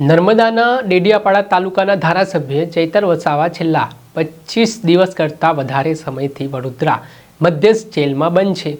નર્મદાના ડેડિયાપાડા તાલુકાના ધારાસભ્ય ચૈતર વસાવા છેલ્લા પચીસ દિવસ કરતાં વધારે સમયથી વડોદરા મધ્યસ્થ જેલમાં બંધ છે.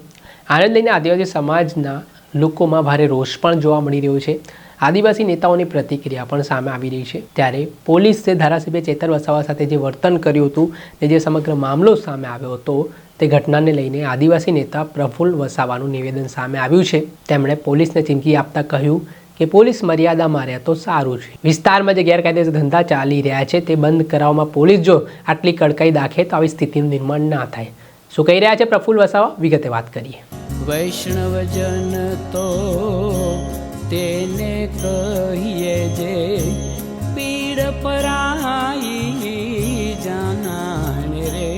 આને લઈને આદિવાસી સમાજના લોકોમાં ભારે રોષ પણ જોવા મળી રહ્યો છે. આદિવાસી નેતાઓની પ્રતિક્રિયા પણ સામે આવી રહી છે. ત્યારે પોલીસે ધારાસભ્ય ચેતર વસાવા સાથે જે વર્તન કર્યું હતું ને જે સમગ્ર મામલો સામે આવ્યો હતો તે ઘટનાને લઈને આદિવાસી નેતા પ્રફુલ્લ વસાવાનું નિવેદન સામે આવ્યું છે. તેમણે પોલીસને ચીમકી આપતા કહ્યું કે પોલીસ મર્યાદામાં રહે તો સારું છે. વિસ્તારમાં જે ગેરકાયદેસર ધંધા ચાલી રહ્યા છે તે બંધ કરાવવામાં પોલીસ જો આટલી કડકાઈ દાખે તો આવી સ્થિતિનું નિર્માણ ના થાય. શું કહી રહ્યા છે પ્રફુલ્લ વસાવા? વિગતે વાત કરીએ. વૈષ્ણવજન તો તેને કહીએ જે પીડ પરાઈ જાનાને રે.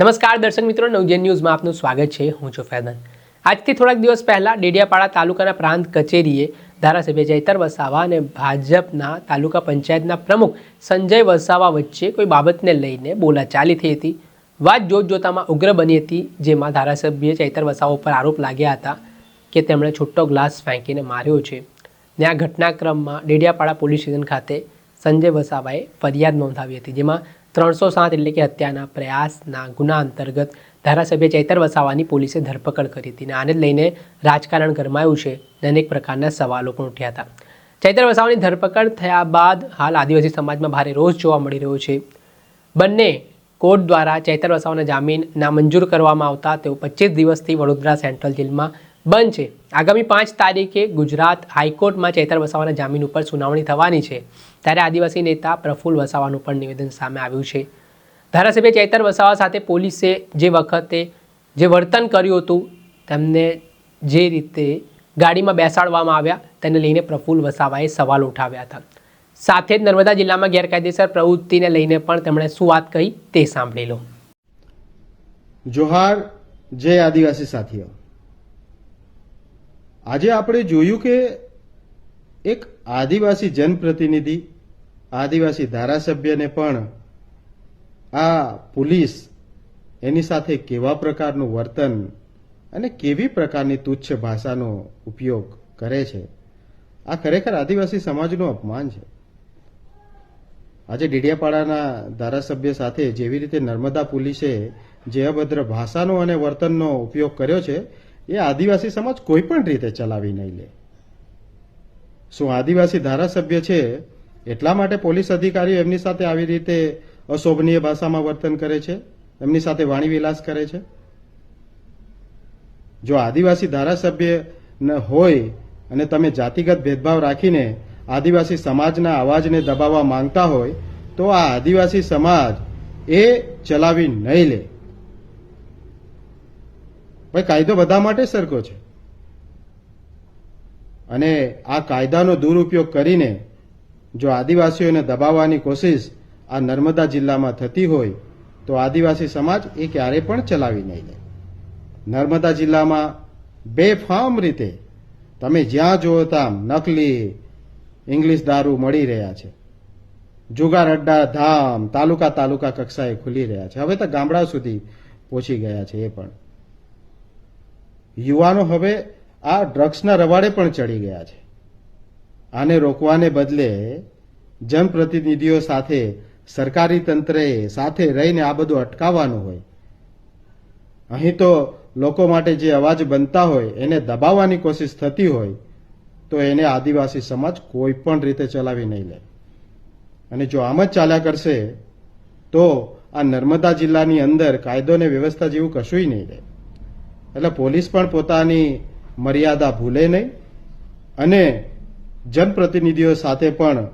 નમસ્કાર દર્શક મિત્રો નવજન ન્યૂઝમાં આપનું સ્વાગત છે. હું છું ફેદન. આજથી થોડાક દિવસ પહેલાં ડેડિયાપાડા તાલુકાના પ્રાંત કચેરીએ ધારાસભ્ય ચૈતર વસાવા અને ભાજપના તાલુકા પંચાયતના પ્રમુખ સંજય વસાવા વચ્ચે કોઈ બાબતને લઈને બોલાચાલી થઈ હતી. વાત જોત જોતામાં ઉગ્ર બની હતી, જેમાં ધારાસભ્ય ચૈતર વસાવા ઉપર આરોપ લાગ્યા હતા કે તેમણે છૂટો ગ્લાસ ફેંકીને માર્યો છે. ને આ ઘટનાક્રમમાં ડેડિયાપાડા પોલીસ સ્ટેશન ખાતે સંજય વસાવાએ ફરિયાદ નોંધાવી હતી, જેમાં ત્રણસો સાત એટલે કે હત્યાના પ્રયાસના ગુના અંતર્ગત ધારાસભ્ય ચૈતર વસાવાની પોલીસે ધરપકડ કરી હતી અને આને લઈને રાજકારણ ગરમાયું છે અને અનેક પ્રકારના સવાલો પણ ઉઠ્યા હતા. ચૈતર વસાવાની ધરપકડ થયા બાદ હાલ આદિવાસી સમાજમાં ભારે રોષ જોવા મળી રહ્યો છે. બંને કોર્ટ દ્વારા ચૈતર વસાવાના જામીન નામંજૂર કરવામાં આવતા તેઓ પચીસ દિવસથી વડોદરા સેન્ટ્રલ જેલમાં બંધ છે. આગામી પાંચ તારીખે ગુજરાત હાઈકોર્ટમાં ચૈતર વસાવાના જામીન ઉપર સુનાવણી થવાની છે. ત્યારે આદિવાસી નેતા પ્રફુલ્લ વસાવાનું પણ નિવેદન સામે આવ્યું છે. ધારાસભ્ય ચૈતર વસાવા સાથે પોલીસે જે વખતે જે વર્તન કર્યું હતું, તેમને જે રીતે ગાડીમાં બેસાડવામાં આવ્યા, તેને લઈને પ્રફુલ્લ વસાવાએ સવાલ ઉઠાવ્યા હતા. સાથે જ નર્મદા જિલ્લામાં ગેરકાયદેસર પ્રવૃત્તિને લઈને પણ તેમણે શું વાત કહી તે સાંભળી લો. જોહાર, જય આદિવાસી સાથીઓ. આજે આપણે જોયું કે એક આદિવાસી જનપ્રતિનિધિ, આદિવાસી ધારાસભ્યને પણ આ પોલીસ એની સાથે કેવા પ્રકારનું વર્તન અને કેવી પ્રકારની તુચ્છ ભાષાનો ઉપયોગ કરે છે? આ ખરેખર આદિવાસી સમાજનું અપમાન છે. આજે ડેડિયાપાડાના ધારાસભ્ય સાથે જેવી રીતે નર્મદા પોલીસે જે અભદ્ર ભાષાનો અને વર્તનનો ઉપયોગ કર્યો છે, એ આદિવાસી સમાજ કોઈ પણ રીતે ચલાવી નહીં લે. શું આદિવાસી ધારાસભ્ય છે, એટલા માટે પોલીસ અધિકારીઓ એમની સાથે આવી રીતે અશોભનીય ભાષામાં વર્તન કરે છે, એમની સાથે વાણી વિલાસ કરે છે. જો આદિવાસી ધારાસભ્ય હોય અને તમે જાતિગત ભેદભાવ રાખીને આદિવાસી સમાજના અવાજને દબાવવા માંગતા હોય, તો આ આદિવાસી સમાજ એ ચલાવી નહીં લે. ભાઈ, કાયદો બધા માટે સરખો છે. અને આ કાયદાનો દુરુપયોગ કરીને જો આદિવાસીઓને દબાવવાની કોશિશ આ નર્મદા જિલ્લામાં થતી હોય તો આદિવાસી સમાજ એ ક્યારેય પણ ચલાવી નહીં લે. નર્મદા જિલ્લામાં બેફામ રીતે તમે જ્યાં જુઓ ત્યાં નકલી ઇંગ્લિશ દારૂ મળી રહ્યા છે. જુગાર અડ્ડા ધામ તાલુકા તાલુકા કક્ષાએ ખુલી રહ્યા છે. હવે તો ગામડા સુધી પહોંચી ગયા છે એ પણ. યુવાનો હવે આ ડ્રગ્સના રવાડે પણ ચડી ગયા છે. આને રોકવાને બદલે જનપ્રતિનિધિઓ સાથે સરકારી તંત્રએ સાથે રહીને આ બધું અટકાવવાનું હોય. અહીં તો લોકો માટે જે અવાજ બનતા હોય, એને દબાવવાની કોશિશ થતી હોય, તો એને આદિવાસી સમાજ કોઈ પણ રીતે ચલાવી નહીં લે. અને જો આમ જ ચાલ્યા કરશે, તો આ નર્મદા જિલ્લાની અંદર કાયદો ને વ્યવસ્થા જેવું કશુંય નહીં રહે. એટલે પોલીસ પણ પોતાની મર્યાદા ભૂલે નહીં અને જનપ્રતિનિધિઓ સાથે પણ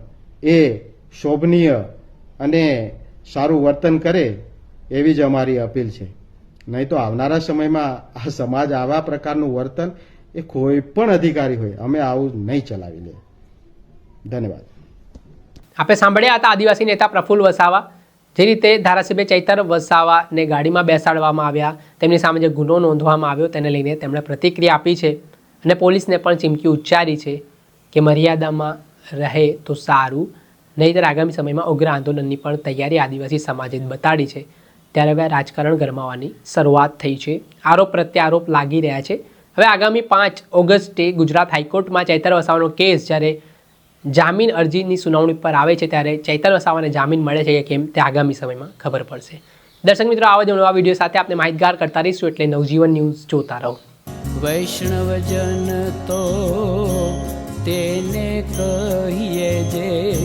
એ શોભનીય અને સારું વર્તન કરે એવી જ અમારી અપીલ છે. નહીં તો આવનારા સમયમાં આ સમાજ આવા પ્રકારનું વર્તન એ કોઈ પણ અધિકારી હોય, અમે આવું નહીં ચલાવી લે. ધન્યવાદ. આપણે સાંભળ્યા હતા આદિવાસી નેતા પ્રફુલ્લ વસાવા, જે રીતે ધારાસભ્ય ચૈતર વસાવાને ગાડીમાં બેસાડવામાં આવ્યા, તેમની સામે જે ગુનો નોંધવામાં આવ્યો તેને લઈને તેમણે પ્રતિક્રિયા આપી છે અને પોલીસને પણ ચીમકી ઉચ્ચારી છે કે મર્યાદામાં રહે તો સારું નહીંતર આગામી સમયમાં ઉગ્ર આંદોલનની પણ તૈયારી આદિવાસી સમાજે બતાડી છે. ત્યારે હવે રાજકારણ ગરમાવાની શરૂઆત થઈ છે. આરોપ પ્રત્યારોપ લાગી રહ્યા છે. હવે આગામી પાંચ ઓગસ્ટે ગુજરાત હાઈકોર્ટમાં ચૈતર વસાવાનો કેસ જ્યારે જામીન અરજીની સુનાવણી પર આવે છે ત્યારે ચૈતર વસાવાને જામીન મળે છે કે કેમ તે આગામી સમયમાં ખબર પડશે. દર્શક મિત્રો, આવા જ વીડિયો સાથે આપણે માહિતગાર કરતા રહીશું એટલે નવજીવન ન્યૂઝ જોતા રહો. વૈષ્ણવજન તો તેને કહીએ જે